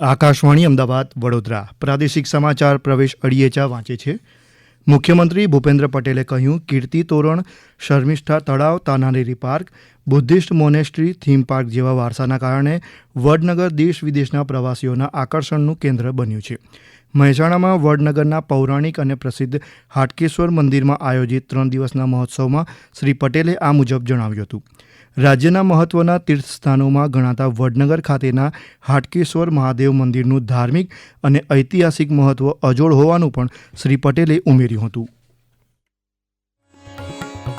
આકાશવાણી અમદાવાદ, વડોદરા. પ્રાદેશિક સમાચાર પ્રવેશ અડિયેચા વાંચે છે. મુખ્યમંત્રી ભૂપેન્દ્ર પટેલે કહ્યું, કીર્તિ તોરણ, શર્મિષ્ઠા તળાવ Tanariri park, Buddhist monastery, theme park જેવા વારસાના કારણે વડનગર દેશ વિદેશના પ્રવાસીઓના આકર્ષણનું કેન્દ્ર બન્યું છે. મહેસાણામાં વડનગરના પૌરાણિક અને પ્રસિદ્ધ હાટકેશ્વર મંદિરમાં આયોજિત ત્રણ દિવસના મહોત્સવમાં શ્રી પટેલે આ મુજબ જણાવ્યું હતું. રાજ્યના મહત્વના તીર્થસ્થાનોમાં ગણાતા વડનગર ખાતેના હાટકેશ્વર મહાદેવ મંદિરનું ધાર્મિક અને ઐતિહાસિક મહત્વ અજોડ હોવાનું પણ શ્રી પટેલે ઉમેર્યું હતું.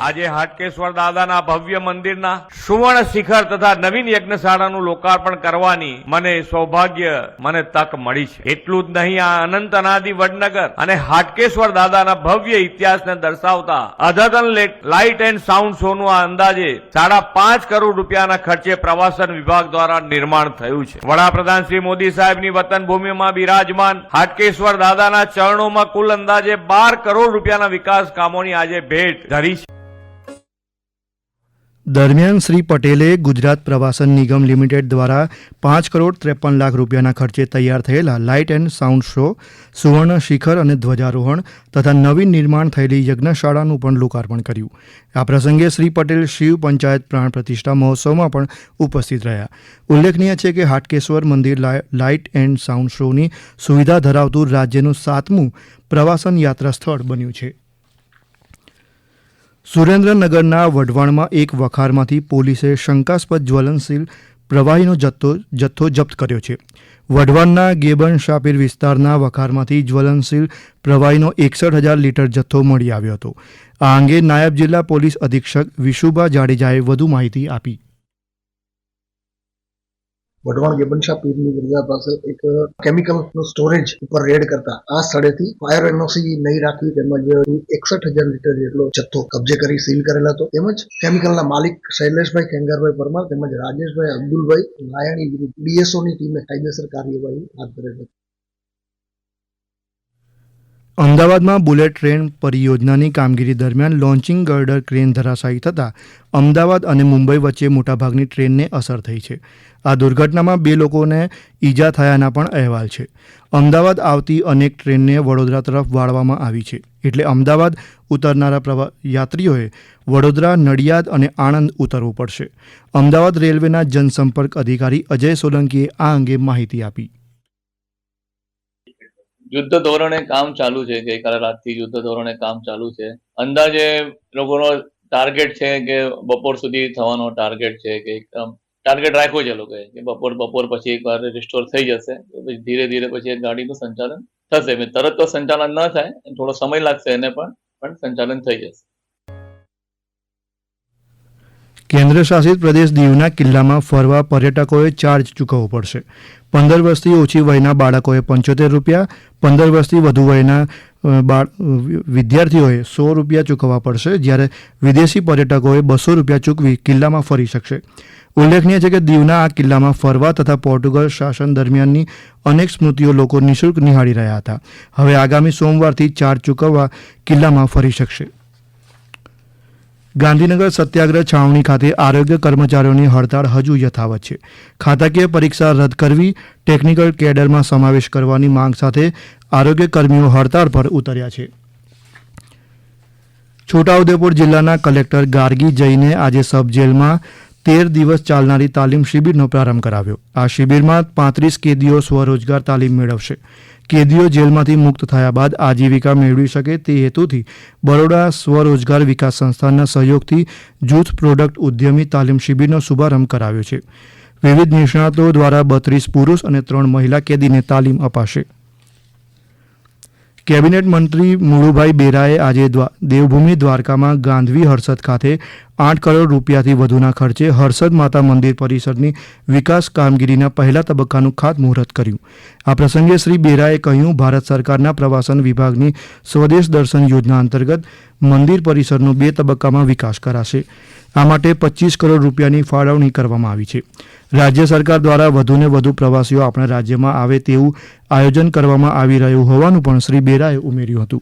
આજે હાટકેશ્વર દાદાના ભવ્ય મંદિરના સુવર્ણ શિખર તથા નવીન યજ્ઞશાળાનું લોકાર્પણ કરવાની મને સૌભાગ્ય, મને તક મળી છે. એટલું જ નહીં, આ અનંત અનાદિ વડનગર અને હાટકેશ્વર દાદાના ભવ્ય ઇતિહાસને દર્શાવતા અધતન લાઇટ એન્ડ સાઉન્ડ શોનું આ અંદાજે સાડા પાંચ કરોડ રૂપિયાના ખર્ચે પ્રવાસન વિભાગ દ્વારા નિર્માણ થયું છે. વડાપ્રધાન શ્રી મોદી સાહેબની વતન ભૂમિમાં બિરાજમાન હાટકેશ્વર દાદાના ચરણોમાં કુલ અંદાજે બાર કરોડ રૂપિયાના વિકાસ કામોની આજે ભેટ ધરી છે. દરમિયાન શ્રી પટેલે ગુજરાત પ્રવાસન નિગમ લિમિટેડ દ્વારા પાંચ કરોડ ત્રેપન લાખ રૂપિયાના ખર્ચે તૈયાર થયેલા લાઇટ એન્ડ સાઉન્ડ શો, સુવર્ણ શિખર અને ધ્વજારોહણ તથા નવીન નિર્માણ થયેલી યજ્ઞશાળાનું પણ લોકાર્પણ કર્યું. આ પ્રસંગે શ્રી પટેલ શિવ પંચાયત પ્રાણ પ્રતિષ્ઠા મહોત્સવમાં પણ ઉપસ્થિત રહ્યા. ઉલ્લેખનીય છે કે હાટકેશ્વર મંદિર લાઇટ એન્ડ સાઉન્ડ શોની સુવિધા ધરાવતું રાજ્યનું સાતમું પ્રવાસન યાત્રા સ્થળ બન્યું છે. સુરેન્દ્રનગરના વઢવાણમાં એક વખારમાંથી પોલીસે શંકાસ્પદ જ્વલનશીલ પ્રવાહીનો જથ્થો જથ્થો જપ્ત કર્યો છે. વઢવાણના ગેબન શાપીર વિસ્તારના વખારમાંથી જ્વલનશીલ પ્રવાહીનો એકસઠ હજાર લીટર જથ્થો મળી આવ્યો હતો. આ અંગે નાયબ જિલ્લા પોલીસ અધિક્ષક વિશુભા જાડેજાએ વધુ માહિતી આપી. વઢવાણ ગેબનશા પીરની દરગાહ પાસે એક કેમિકલ સ્ટોરેજ ઉપર રેડ કરતા આ સ્થળેથી ફાયર એનઓસી નહીં રાખી તેમજ એકસઠ હજાર લીટર જેટલો જથ્થો કબજે કરી સીલ કરેલા હતો. તેમજ કેમિકલના માલિક શૈલેષભાઈ ખેંગારભાઈ પરમાર તેમજ રાજેશભાઈ અબ્દુલભાઈ લાયણી વિરુદ્ધ ડીએસઓ ની ટીમે કાયદેસર કાર્યવાહી હાથ ધરેલ હતી. અમદાવાદમાં બુલેટ ટ્રેન પરિયોજનાની કામગીરી દરમિયાન લોન્ચિંગ ગર્ડર ક્રેન ધરાશાયી થતાં અમદાવાદ અને મુંબઈ વચ્ચે મોટાભાગની ટ્રેનને અસર થઈ છે. આ દુર્ઘટનામાં બે લોકોને ઈજા થયાના પણ અહેવાલ છે. અમદાવાદ આવતી અનેક ટ્રેનને વડોદરા તરફ વાળવામાં આવી છે. એટલે અમદાવાદ ઉતરનારા પ્રવા, યાત્રીઓએ વડોદરા, નડિયાદ અને આણંદ ઉતરવું પડશે. અમદાવાદ રેલવેના જનસંપર્ક અધિકારી અજય સોલંકીએ આ અંગે માહિતી આપી. યુદ્ધ ધોરણે કામ ચાલુ છે ગઈકાલે રાતથી યુદ્ધ ધોરણે કામ ચાલુ છે. અંદાજે લોકોનો ટાર્ગેટ છે કે બપોર સુધી થવાનો ટાર્ગેટ છે કે ટાર્ગેટ રાખ્યો છે લોકોએ કે બપોર બપોર પછી એકવાર રિસ્ટોર થઈ જશે. પછી ધીરે ધીરે પછી એક ગાડીનું સંચાલન થશે. તરત તો સંચાલન ન થાય, થોડો સમય લાગશે એને પણ પણ સંચાલન થઈ જશે. કેન્દ્ર શાસિત પ્રદેશ દીવના કિલ્લામાં ફરવા પર્યટકોએ ચાર્જ ચૂકવવો પડશે. પંદર વર્ષથી ઓછી વયના બાળકોએ પંચોતેર રૂપિયા, પંદર વર્ષથી વધુ વયના વિદ્યાર્થીઓએ સો રૂપિયા ચૂકવવા પડશે, જ્યારે વિદેશી પર્યટકોએ બસો રૂપિયા ચૂકવી કિલ્લામાં ફરી શકશે. ઉલ્લેખનીય છે કે દીવના આ કિલ્લામાં ફરવા તથા પોર્ટુગલ શાસન દરમિયાનની અનેક સ્મૃતિઓ લોકો નિઃશુલ્ક નિહાળી રહ્યા હતા. હવે આગામી સોમવારથી ચાર્જ ચૂકવવા કિલ્લામાં ફરી શકશે. ગાંધીનગર સત્યાગ્રહ છાવણી ખાતે આરોગ્ય કર્મચારીઓની હડતાળ હજુ યથાવત છે. ખાતાકીય પરીક્ષા રદ કરવી, ટેકનિકલ કેડરમાં સમાવેશ કરવાની માંગ સાથે આરોગ્ય કર્મીઓ હડતાળ પર ઉતર્યા છે. છોટાઉદેપુર જિલ્લાના કલેક્ટર ગાર્ગી જઈને આજે સબ જેલમાં તેર દિવસ ચાલનારી તાલીમ શિબિરનો પ્રારંભ કરાવ્યો. આ શિબિરમાં પાંત્રીસ કેદીઓ સ્વરોજગાર તાલીમ મેળવશે. કેદીઓ જેલમાંથી મુક્ત થયા બાદ આજીવિકા મેળવી શકે તે હેતુથી બરોડા સ્વરોજગાર વિકાસ સંસ્થાના સહયોગથી જૂથ પ્રોડક્ટ ઉદ્યમી તાલીમ શિબિરનો શુભારંભ કરાવ્યો છે. વિવિધ નિષ્ણાતો દ્વારા બત્રીસ પુરુષ અને ત્રણ મહિલા કેદીને તાલીમ અપાશે. કેબિનેટ મંત્રી મુળુભાઈ બેરાએ આજે દ્વા- દેવભૂમિ દ્વારકામાં ગાંધવી હર્ષદ ખાતે આઠ કરોડ રૂપિયાથી વધુના ખર્ચે હર્ષદ માતા મંદિર પરિસરની વિકાસ કામગીરીના પહેલા તબક્કાનું ખાતમુહૂર્ત કર્યું. આ પ્રસંગે શ્રી બેરાએ કહ્યું, ભારત સરકારના પ્રવાસન વિભાગની સ્વદેશ દર્શન યોજના અંતર્ગત મંદિર પરિસરનો બે તબક્કામાં વિકાસ કરાશે. આ માટે પચીસ કરોડ રૂપિયાની ફાળવણી કરવામાં આવી છે. રાજ્ય સરકાર દ્વારા વધુને વધુ પ્રવાસીઓ આપણા રાજ્યમાં આવે તેવું આયોજન કરવામાં આવી રહ્યું હોવાનું પણ શ્રી બેરાએ ઉમેર્યું હતું.